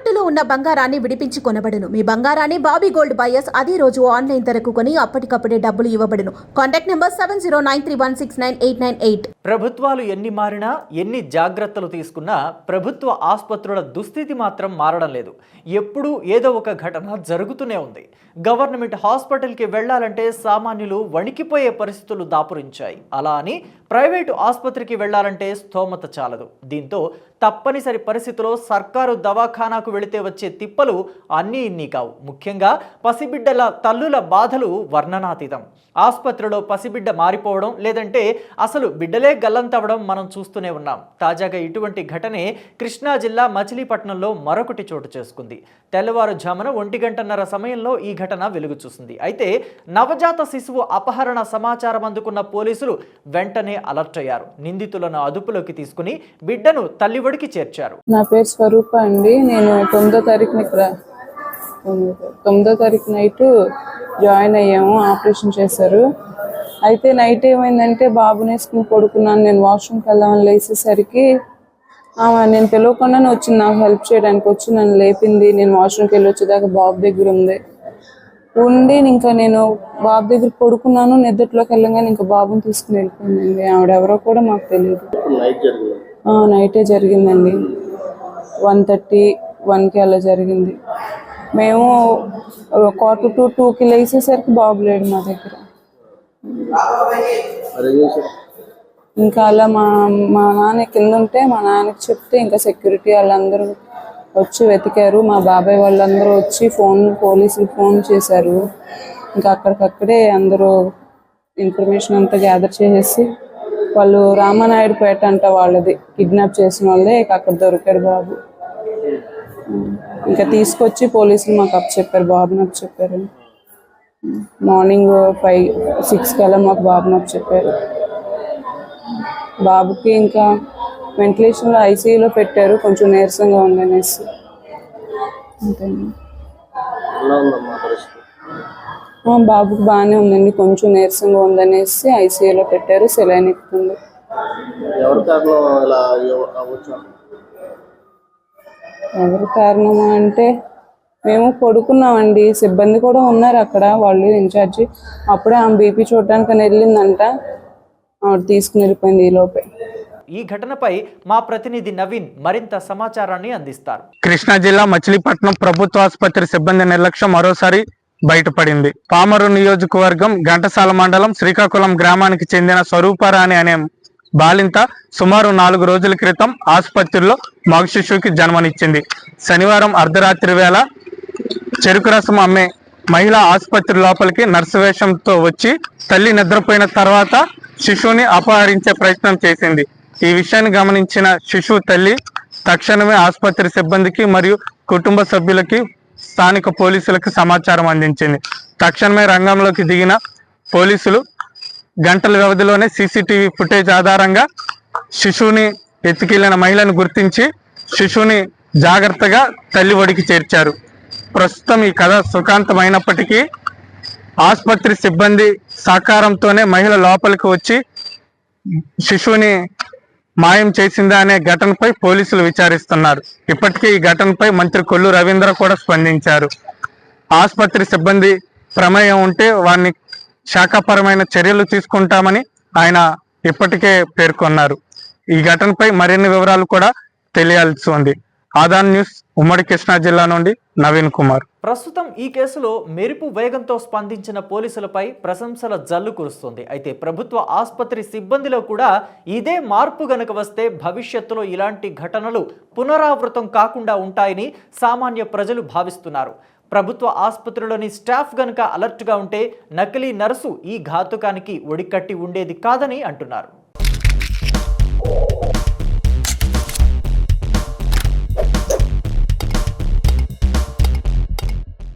తాకట్టులో ఉన్న బంగారాన్ని విడిపించి కొనబడును. మీ బంగారాన్ని బాబీ గోల్డ్ బయర్స్ అదే రోజు ఆన్లైన్ ధరకు కొని అప్పటికప్పుడే డబ్బులు ఇవ్వబడును. Contact number seven zero nine three one six nine eight nine eight. ప్రభుత్వాలు ఎన్ని మారినా ఎన్ని జాగ్రత్తలు తీసుకున్నా ప్రభుత్వ ఆసుపత్రుల దుస్థితి మాత్రం మారడం లేదు. ఎప్పుడూ ఏదో ఒక ఘటన జరుగుతూనే ఉంది. గవర్నమెంట్ హాస్పిటల్కి వెళ్ళాలంటే సామాన్యులు వణికిపోయే పరిస్థితులు దాపురించాయి. అలా అని ప్రైవేటు ఆసుపత్రికి వెళ్ళాలంటే స్తోమత చాలదు. దీంతో తప్పనిసరి పరిస్థితిలో సర్కారు దవాఖానాకు వెళితే వచ్చే తిప్పలు అన్నీ ఇన్ని కావు. ముఖ్యంగా పసిబిడ్డల తల్లుల బాధలు వర్ణనాతీతం. ఆసుపత్రిలో పసిబిడ్డ మారిపోవడం లేదంటే అసలు బిడ్డలే గల్లంతవడం మనం చూస్తూనే ఉన్నాం. తాజాగా ఇటువంటి ఘటనే కృష్ణా జిల్లా మచిలీపట్నంలో మరొకటి చోటు చేసుకుంది. తెల్లవారుజామున ఒంటి గంటన్నర సమయంలో ఈ ఘటన వెలుగు చూసింది అయితే నవజాత శిశువు అపహరణ సమాచారం అందుకున్న పోలీసులు వెంటనే అలర్ట్ అయ్యారు. నిందితులను అదుపులోకి తీసుకుని బిడ్డను తల్లివడికి చేర్చారు. నా పేరు స్వరూప అండి. నేను తొమ్మిదో తారీఖున ఇక్కడ తొమ్మిదో తారీఖు నైట్ జాయిన్ అయ్యాము. ఆపరేషన్ చేశారు. అయితే నైట్ ఏమైందంటే బాబుని వేసుకుని పడుకున్నాను. నేను వాష్రూమ్కి వెళ్దామని లేచేసరికి ఆమె నేను తెలియకుండానే వచ్చింది నాకు హెల్ప్ చేయడానికి వచ్చి నన్ను లేపింది. నేను వాష్రూమ్కి వెళ్ళి వచ్చేదాకా బాబు దగ్గర ఉంది. ఉండి ఇంకా నేను బాబు దగ్గర పడుకున్నాను నిద్రలోకి వెళ్ళగానే ఇంకా బాబుని తీసుకుని వెళ్ళిపోయిందండి. ఆవిడెవరో కూడా మాకు తెలియదు ఆ, నైటే జరిగిందండి. వన్ థర్టీ వన్కి అలా జరిగింది. మేము క్వార్టర్ టు టూకి లేచేసరికి బాబు లేడు మా దగ్గర. ఇంకా అలా మా మా నాన్న కింద ఉంటే మా నాన్నకి చెప్తే ఇంకా సెక్యూరిటీ వాళ్ళందరూ వచ్చి వెతికారు. మా బాబాయ్ వాళ్ళందరూ వచ్చి ఫోన్ పోలీసులు ఫోన్ చేశారు. ఇంకా అక్కడికక్కడే అందరూ ఇన్ఫర్మేషన్ అంతా గ్యాదర్ చేసేసి వాళ్ళు రామానాయుడుపేట అంట వాళ్ళది. కిడ్నాప్ చేసిన వాళ్ళే అక్కడ దొరికాడు బాబు. ఇంకా తీసుకొచ్చి పోలీసులు మాకు అప్ చెప్పారు బాబుని నాకు చెప్పారు మార్నింగ్ ఫైవ్ సిక్స్ కల్లా మాకు బాబుని నాకు చెప్పారు బాబుకి ఇంకా వెంటిలేషన్లో ఐసీయూలో పెట్టారు. కొంచెం నీరసంగా ఉందనేసి బాబుకి బాగానే ఉందండి. కొంచెం నీరసంగా ఉందనేసి ఐసీయూలో పెట్టారు. సెలైన్ ఎక్కుతుంది ఎవరి కారణమా అంటే మేము పడుకున్నామండి. సిబ్బంది కూడా ఉన్నారు అక్కడ. వాళ్ళు ఇన్ఛార్జి అప్పుడే ఆమె బీపీ చూడడానికి అని వెళ్ళిందంట. ఆవిడ తీసుకుని వెళ్ళిపోయింది ఈ లోపే. ఈ ఘటనపై మా ప్రతినిధి నవీన్ మరింత సమాచారాన్ని అందిస్తారు. కృష్ణా జిల్లా మచిలీపట్నం ప్రభుత్వ ఆసుపత్రి సిబ్బంది నిర్లక్ష్యం మరోసారి బయటపడింది. పామరు నియోజకవర్గం ఘంటసాల మండలం శ్రీకాకుళం గ్రామానికి చెందిన స్వరూపరాణి అనే బాలింత సుమారు నాలుగు రోజుల క్రితం ఆసుపత్రిలో మగ శిశువుకి జన్మనిచ్చింది. శనివారం అర్ధరాత్రి వేళ చెరుకు రసం అమ్మే మహిళ ఆసుపత్రి లోపలికి నర్సు వేషంతో వచ్చి తల్లి నిద్రపోయిన తర్వాత శిశువుని అపహరించే ప్రయత్నం చేసింది. ఈ విషయాన్ని గమనించిన శిశువు తల్లి తక్షణమే ఆసుపత్రి సిబ్బందికి మరియు కుటుంబ సభ్యులకి స్థానిక పోలీసులకు సమాచారం అందించింది. తక్షణమే రంగంలోకి దిగిన పోలీసులు గంటల వ్యవధిలోనే సీసీటీవీ ఫుటేజ్ ఆధారంగా శిశువుని ఎత్తుకెళ్ళిన మహిళను గుర్తించి శిశువుని జాగ్రత్తగా తల్లి ఒడికి చేర్చారు. ప్రస్తుతం ఈ కథ సుఖాంతమైనప్పటికీ ఆసుపత్రి సిబ్బంది సహకారంతోనే మహిళ లోపలికి వచ్చి శిశువుని మాయం చేసిందా అనే ఘటనపై పోలీసులు విచారిస్తున్నారు. ఇప్పటికే ఈ ఘటనపై మంత్రి కొల్లు రవీంద్ర కూడా స్పందించారు. ఆసుపత్రి సిబ్బంది ప్రమేయం ఉంటే వారిని శాఖాపరమైన చర్యలు తీసుకుంటామని ఆయన ఇప్పటికే పేర్కొన్నారు. ఈ ఘటనపై మరిన్ని వివరాలు కూడా తెలియాల్సి ఉంది. ఆదాన్ న్యూస్ ఉమ్మడి కృష్ణా జిల్లా నుండి నవీన్ కుమార్. ప్రస్తుతం ఈ కేసులో మెరుపు వేగంతో స్పందించిన పోలీసులపై ప్రశంసల జల్లు కురుస్తుంది. అయితే ప్రభుత్వ ఆసుపత్రి సిబ్బందిలో కూడా ఇదే మార్పు గనక వస్తే భవిష్యత్తులో ఇలాంటి ఘటనలు పునరావృతం కాకుండా ఉంటాయని సామాన్య ప్రజలు భావిస్తున్నారు. ప్రభుత్వ ఆసుపత్రిలోని స్టాఫ్ గనుక అలర్ట్గా ఉంటే నకిలీ నర్సు ఈ ఘాతుకానికి ఒడికట్టి ఉండేది కాదని అంటున్నారు.